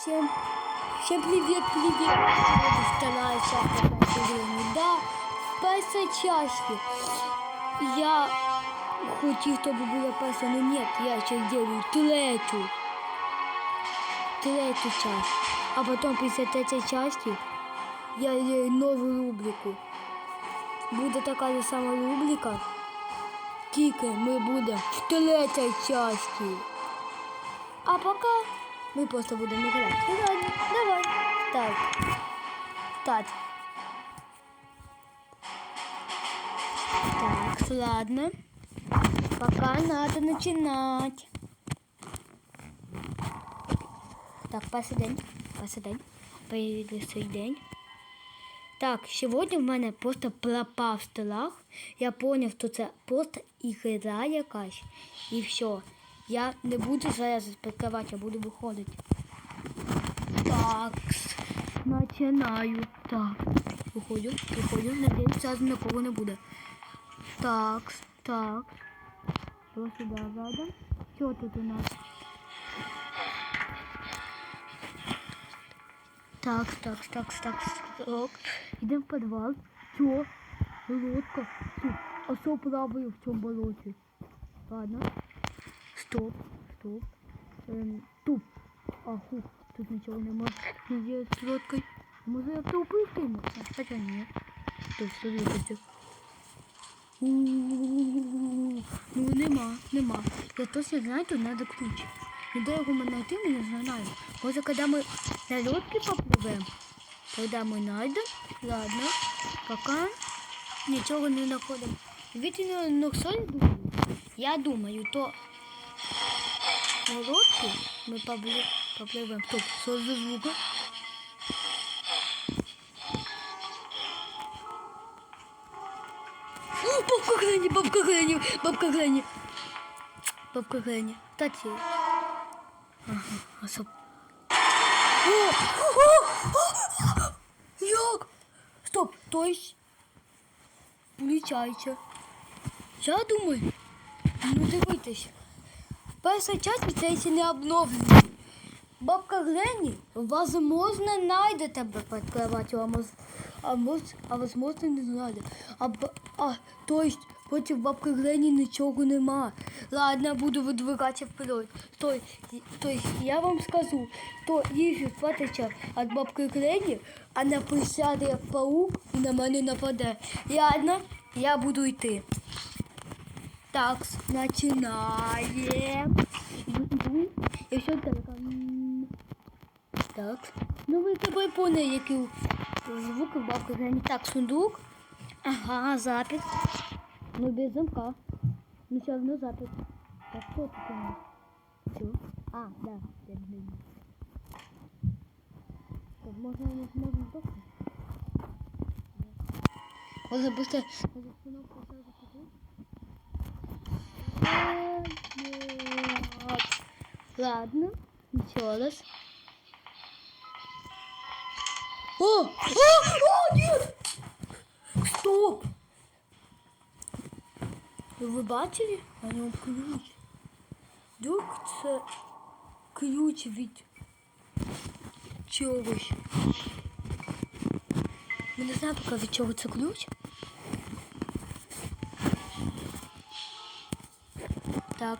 Всем, всем привет, привет. Вот вторая часть нашей. Да, в першій части я хотів, щоб була перша, но нет, я сейчас делаю третю. Третю часть. А потом після третьої части я делаю нову рубрику. Буде така ж сама рубрика, тільки ми будемо в третій часті. А пока мы просто будем играть. Ну ладно, давай. Так. Так. Так, ладно. Пока надо начинать. Так, перший день. Перший день. Так, сьогодні в мене просто пропав страх. Я зрозумів, що це просто ігра якась. І все. Я не буду зараз спілкувати, я буду виходити. Так, починаю. Так, виходжу, надіюсь, зараз нікого не буде. Так, так. Що сюди зайдемо? Що тут у нас? Так, так, так, так, так. Йдемо в підвал. Що? Лодка. Що плаваю в цьому болоті? Ладно. Стоп, стоп. Ем, туп. А, хух, тут нічого нема. Є з лодкою. Може я втопив кину? А, Хоча ні. Тут все випустив. У-у-у-у-у. Ну нема, нема. Я точно знаю, тут надо ключ. Ну де його ми знайти, ми не знаю. Може, коли ми на лодці попливемо, тоді ми знайдемо. Ладно, пока нічого не знаходимо. Вітер на думаю. Я думаю, то на лодке мы побле... поплываем. Стоп, что за звук? О, бабка Гренни, бабка Гренни, бабка Гренни. Бабка Гренни. Кстати. Ага, особ... О, о, о, Як? Стоп, то есть... Включайте. Я думаю, ну дивитесь. Перша часть це не обновлена. Бабка Гренні, возможно, найде тебе під кроватью, а, возможно, не знайде. А, а, то есть, проти бабки Гренні нічого нема. Ладно, буду видвигатися вперед. То, то есть, я вам скажу, то їжу платиться від бабки Гренні, вона присяде як паук і на мене нападе. Ладно, я буду йти. Так, начинаем. І все така. Так. Ну ви тобі поняли, які звуки в бабки грані. Так, сундук. Ага, запит. Ну без замка. Ну все равно запит. Так, что тут у нас? Все. А, да, я. Так, можно, можно только. Можно быстро. Можно кнопку сразу купить. Вот. Ладно, еще раз. О! О! О, нет! Стоп! Ви бачили? На ньому ключ. Вдруг це ключ від чогось. Ми не знаємо поки від чого це ключ. Так,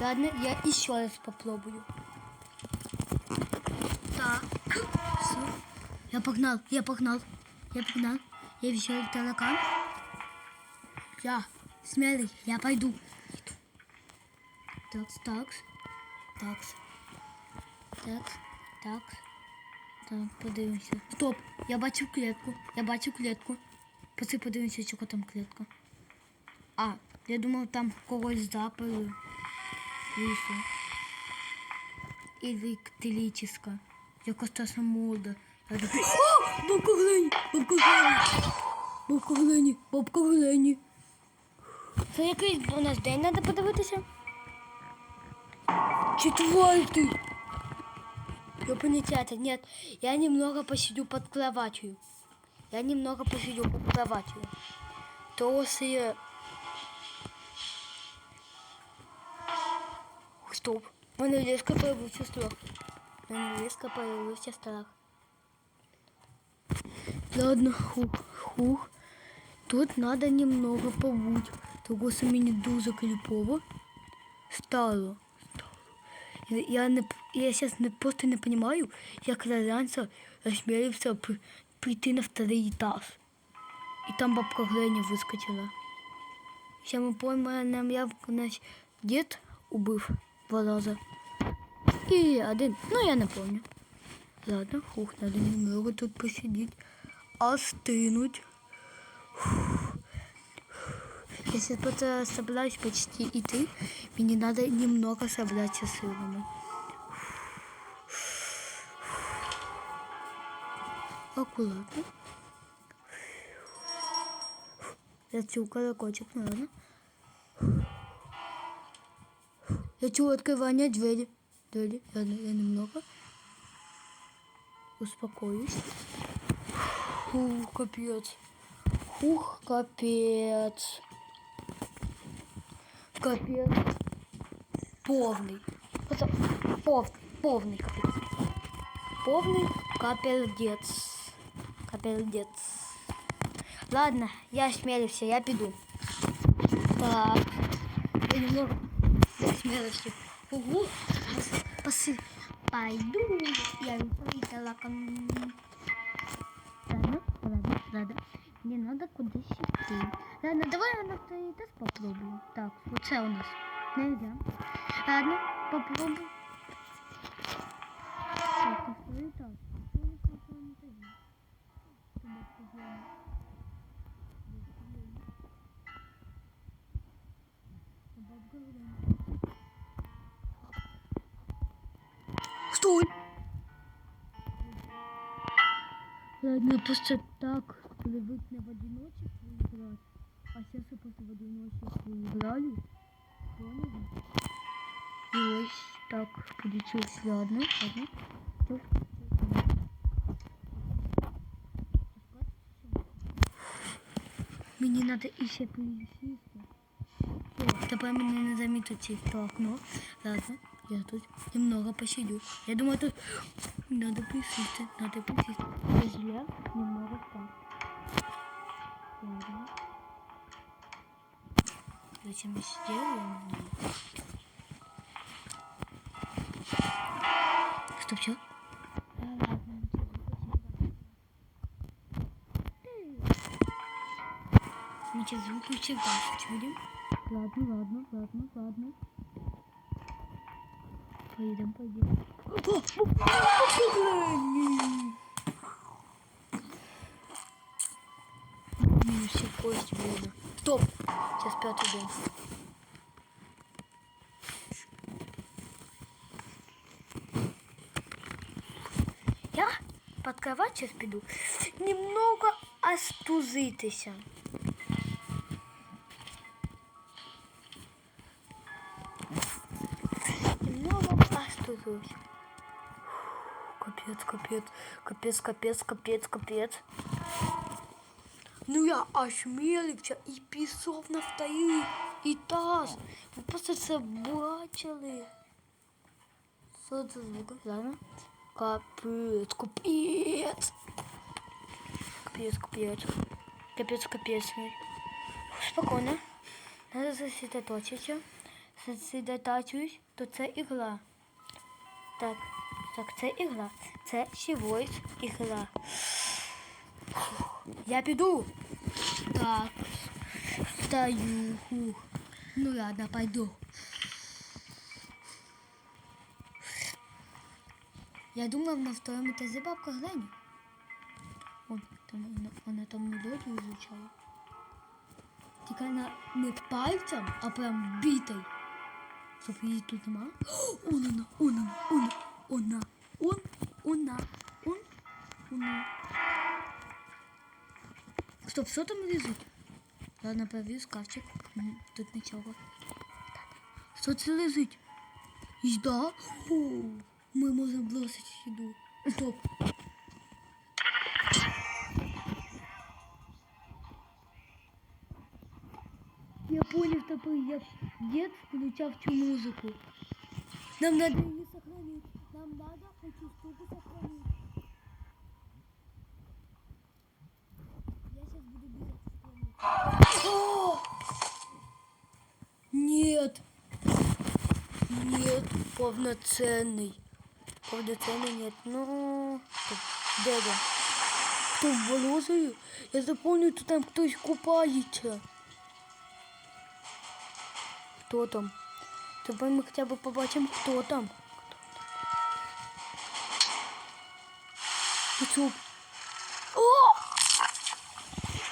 ладно, я еще раз попробую. Так, все. Я погнал, я погнал, я погнал. Я взял таракан. Я смелый, я пойду. Так, так, так, так, так. Так, подивимося. Стоп, я бачу клітку, я бачу клітку. Паци, подивимося, чого там клітка. А, я думав, там когось запили. Вийшло. Электрическая. Якась та мода. Я так- О! Бабка Глені! Бабка Глені! Бабка Глені! Бабка Глені! Це якийсь у нас день треба подивитися? Четвертый! Я понятия нет. Я немного посидю под кроватью. Я немного посидю под кроватью. То Стоп. Мене різко появився страх. мене різко появився страх. Ладно, хух, хух. Тут надо немного побудь. Того що мені дуже кліпово стало. Я, не, я сейчас не, просто не понимаю, як Лоренцо осмелився при, прийти на второй этаж. І там бабка Гленя вискочила. Ще ми поймаємо, як наш дід убив рази. І один, ну я не помню. Ладно, хух, надо немного тут посидеть, остынуть. Я сейчас просто собираюсь почти идти. Мне надо немного собраться силами. Аккуратно. Я чую колокольчик, наверное. Я чую открывание двери. Двери. Я, я немного успокоюсь. Фух, капец. Ух, капец. Капец. Повний. Оце пов, повний капець. Повний капелдец. Капелдец. Ладно, я осмелився, я піду. Так. Я немного осмелився. Угу. Пасы. Пойду. Я видела кон... Ладно, ладно, ладно. Мне надо куда-то идти. Ладно, давай я на второй этаж попробую. Так, вот это у нас. Нельзя. Ладно, попробуем. Так, на второй этаж. Стой! Ладно, просто так привыкли в одиночестве играть. А сейчас я просто в одиночестве играли. Поняли? И вот так получилось. Ладно, ладно. Мені надо еще пересісти. Тепер мене не замітить то окно. Ладно, я тут немного посидю. Я думаю, тут надо присесть, надо присесть. Разляг немного. Ладно. Зачем я сделаю? Стоп, что? Мы сейчас звук всегда чудим. Ладно, ладно, ладно, ладно. Пойдем, пойдем. Минус все кость видно. Стоп! Сейчас пятый день. Я под кровать сейчас піду. Немного остузитися. остузусь. Капец, капец, капец, капец, капец, капец. Ну я осмілився і пішов на вторий етаж. Ви просто це бачили. Що це звук? Ладно. Капець, капець. Капець, капець. Капець, капець. Спокійно. Надо сосредоточитися. Сосредоточуюсь, то це ігра. Так, так, це ігра. Це чогось ігра. Я піду. Так. Встаю. Ну ладно, пойду. Я думав на втором этаже бабка Гленя. Вон, там вона там мелодію изучала. Тільки вона не пальцем, а прям бітою. Щоб її тут нема. Он вона, он вона, он, вона, он, вона, он, вона. Стоп, що там лежить? Ладно, провів шкафчик. М, Тут нічого. Що це лежить? Їда? О, ми можемо бросити їду. Стоп. понял тепер, як дід включав цю музику. Нам надо її сохранити. Нам надо эту штуку сохранить. Я сейчас буду бежать сохранить. Нет. Нет, повноценный. Повноценный нет. Ну, де де? Хто в болозі? Я запомню, що там хтось купається. Хто там? Давай ми хоча б побачимо, хто там. Там? О!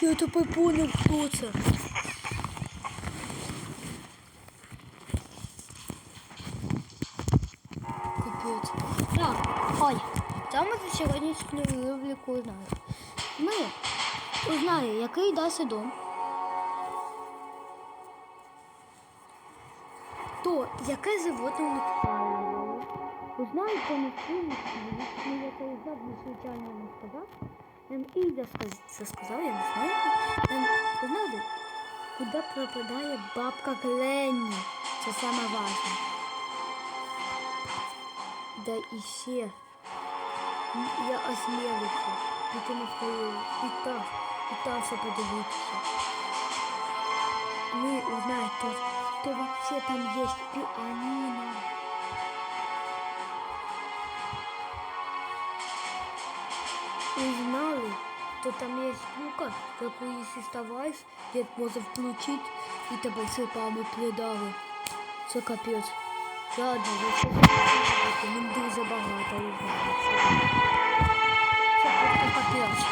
Я тепер понял, хто це. Капець. Так, ой, саме за сьогоднішню рубрику узнали. Ми узнали, який дасть дом. То, яке животне у них правило. Узнали про мужчину, ну, я це узнав, не случайно не сказав. Нам Ільда це сказав, я не знаю. Нам узнали, куди пропадає бабка Гленні. Це саме важне. Да і ще. Я осмілився. І не встаю. І так, і там все подивитися. Ми узнаємо тут, то вообще там есть пианино. Узнали, то там есть штука, яку якщо вставаєш, як може включити і тебе цепами придали. Це капець. Ладно, ви все знаєте, він дуже багато узнали. Це просто капець.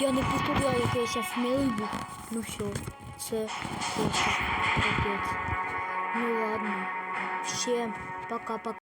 Я не представляю, як я зараз смілий був. Ну все, це просто капець. Ну ладно. Всем пока-пока.